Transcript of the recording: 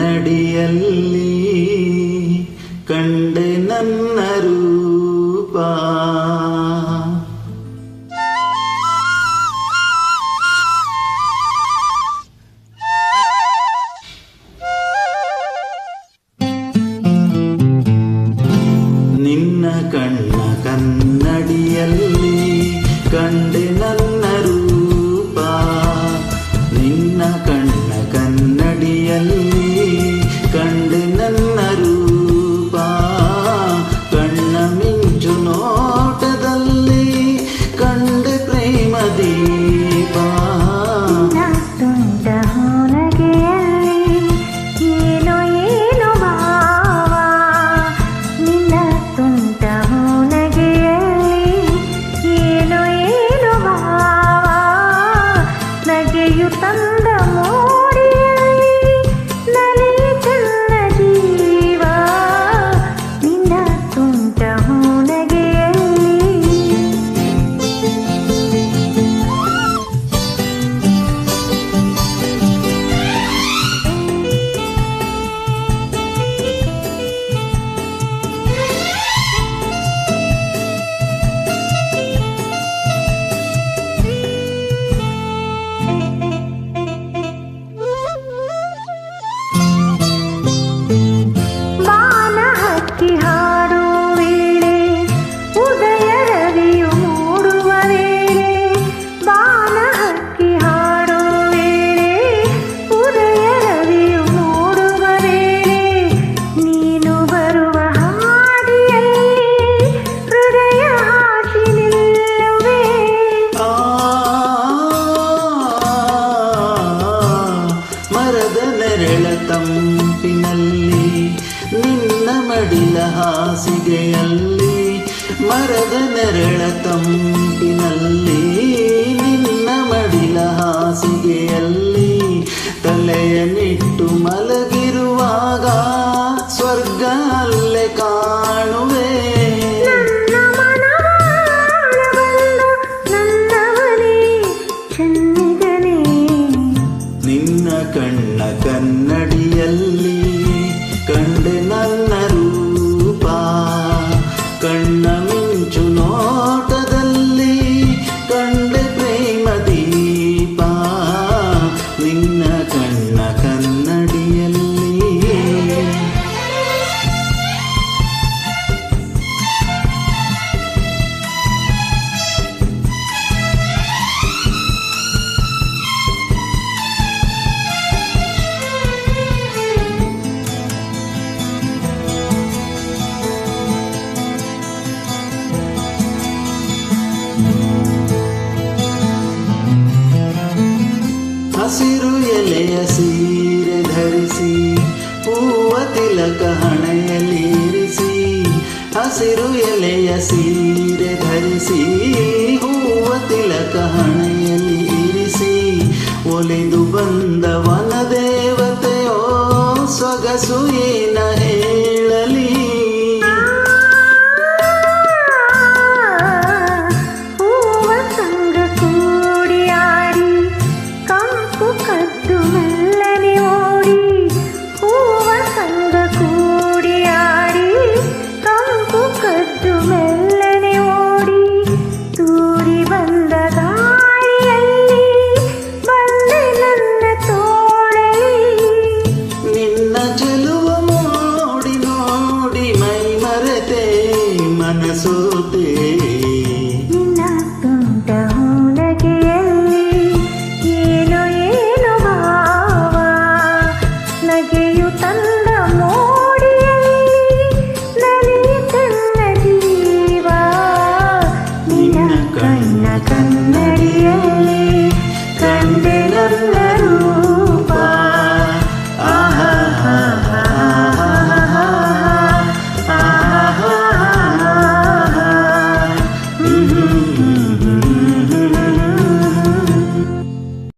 ನಡಿಯಲ್ಲಿ ಕಂಡೆ ನನ್ನ తెలియు తందము ಕಡಿಲ ಹಾಸಿಗೆಯಲ್ಲಿ ಮರದ ನೆರಳ ತಂಪಿನಲ್ಲಿ ನಿನ್ನ ಮಡಿಲ ಹಾಸಿಗೆ ಎಲೆಯ ಸೀರೆ ಧರಿಸಿ, ಹೂವ ತಿಲಕ ಹಣೆಯಲ್ಲಿರಿಸಿ ಹಸಿರು ಎಲೆಯ ಸೀರೆ ಧರಿಸಿ, ಹೂವ ತಿಲಕ ಹಣೆಯಲ್ಲಿ ಇರಿಸಿ, ಒಲೆದು ಬಂದವನ ವನದೇವತೆಯೋ, ಸೊಗಸು ಸೋತೆ ಇನ್ನೊಂದ ಒಳಗೆ ಏನೋ ಏನೋ ಭಾವ ನಗೆಯು ತಂದ ಮೋಡಿಯಲ್ಲಿ ನಲಿಯುತ್ತಲ್ಲ ಜೀವ ನಿನ್ನ ಕಣ್ಣ ಕನ್ನಡಿಯಲ್ಲಿ ಕಂಡೆ ನನ್ನ